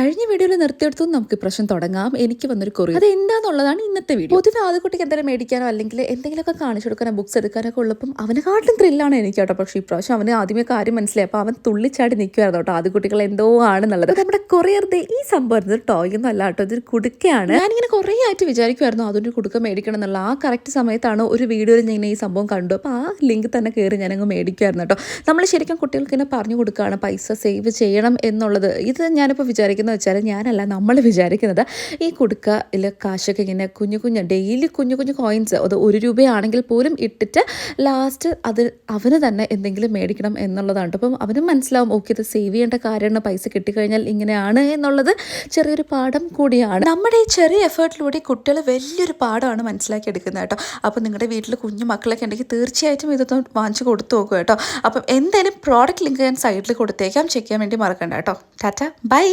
കഴിഞ്ഞ വീഡിയോയിൽ നിർത്തിയെടുത്തു നമുക്ക് പ്രശ്നം തുടങ്ങാം. എനിക്ക് വന്നൊരു കൊറിയർ അത് എന്താന്നുള്ളതാണ് ഇന്നത്തെ വീഡിയോ. പൊതുവെ ആദ്യക്കുട്ടിക്ക് എന്തെങ്കിലും മേടിക്കാനോ അല്ലെങ്കിൽ എന്തെങ്കിലുമൊക്കെ കാണിച്ചു കൊടുക്കാനോ ബുക്സ് എടുക്കാനൊക്കെ ഉള്ളപ്പം അവനെക്കാട്ടും ത്രില്ലാണ് എനിക്ക് കേട്ടോ പക്ഷേ ഇപ്രാവശ്യം അവന് ആദ്യമേ കാര്യം മനസ്സിലായി. അപ്പോൾ അവൻ തുള്ളിച്ചാടി നിൽക്കുമായിരുന്നു കേട്ടോ. ആദ്യക്കുട്ടികൾ എന്തോ ആണെന്നുള്ളത്. നല്ലത് നമ്മുടെ കൊറിയർ ദേ ഈ സംഭവം ഇത് ടോയ് ഒന്നും അല്ല കേട്ടോ. ഇതൊരു കുടുക്കയാണ്. ഞാനിങ്ങനെ കുറേ ആയിട്ട് വിചാരിക്കുമായിരുന്നു അതൊരു കുടുക്ക മേടിക്കണം എന്നുള്ള. ആ കറക്റ്റ് സമയത്താണ് ഒരു വീഡിയോയിൽ ഞാൻ ഈ സംഭവം കണ്ടു. അപ്പോൾ ആ ലിങ്ക് തന്നെ കയറി ഞാനങ്ങ് മേടിക്കുമായിരുന്നു കേട്ടോ. നമ്മൾ ശരിക്കും കുട്ടികൾക്ക് ഇങ്ങനെ പറഞ്ഞു കൊടുക്കുകയാണ്. പൈസ സേവ് ചെയ്യണം എന്നുള്ളത്. ഇത് ഞാനിപ്പോൾ വിചാരിക്കുന്നത് വെച്ചാൽ ഞാനല്ല നമ്മൾ വിചാരിക്കുന്നത് ഈ കുടുക്കയിൽ കാശൊക്കെ ഇങ്ങനെ കുഞ്ഞു കുഞ്ഞു ഡെയിലി കുഞ്ഞു കുഞ്ഞു കോയിൻസ് അത് ഒരു രൂപയാണെങ്കിൽ പോലും ഇട്ടിട്ട് ലാസ്റ്റ് അത് അവന് തന്നെ എന്തെങ്കിലും മേടിക്കണം എന്നുള്ളതാണ്. അപ്പം അവനും മനസ്സിലാവും ഓക്കെ ഇത് സേവ് ചെയ്യേണ്ട കാര്യമാണ് പൈസ കിട്ടിക്കഴിഞ്ഞാൽ ഇങ്ങനെയാണ് എന്നുള്ളത് ചെറിയൊരു പാഠം കൂടിയാണ്. നമ്മുടെ ഈ ചെറിയ എഫേർട്ടിലൂടെ കുട്ടികൾ വലിയൊരു പാഠമാണ് മനസ്സിലാക്കി എടുക്കുന്നത് കേട്ടോ. അപ്പം നിങ്ങളുടെ വീട്ടിൽ കുഞ്ഞു മക്കളൊക്കെ ഉണ്ടെങ്കിൽ തീർച്ചയായിട്ടും ഇതൊന്ന് വാങ്ങിച്ചു കൊടുത്തു നോക്കുക കേട്ടോ. അപ്പം എന്തായാലും പ്രോഡക്റ്റ് ലിങ്ക് ഞാൻ സൈഡിൽ കൊടുത്തേക്കാം. ചെക്ക് ചെയ്യാൻ വേണ്ടി മറക്കണ്ട കേട്ടോ. ടാറ്റ ബൈ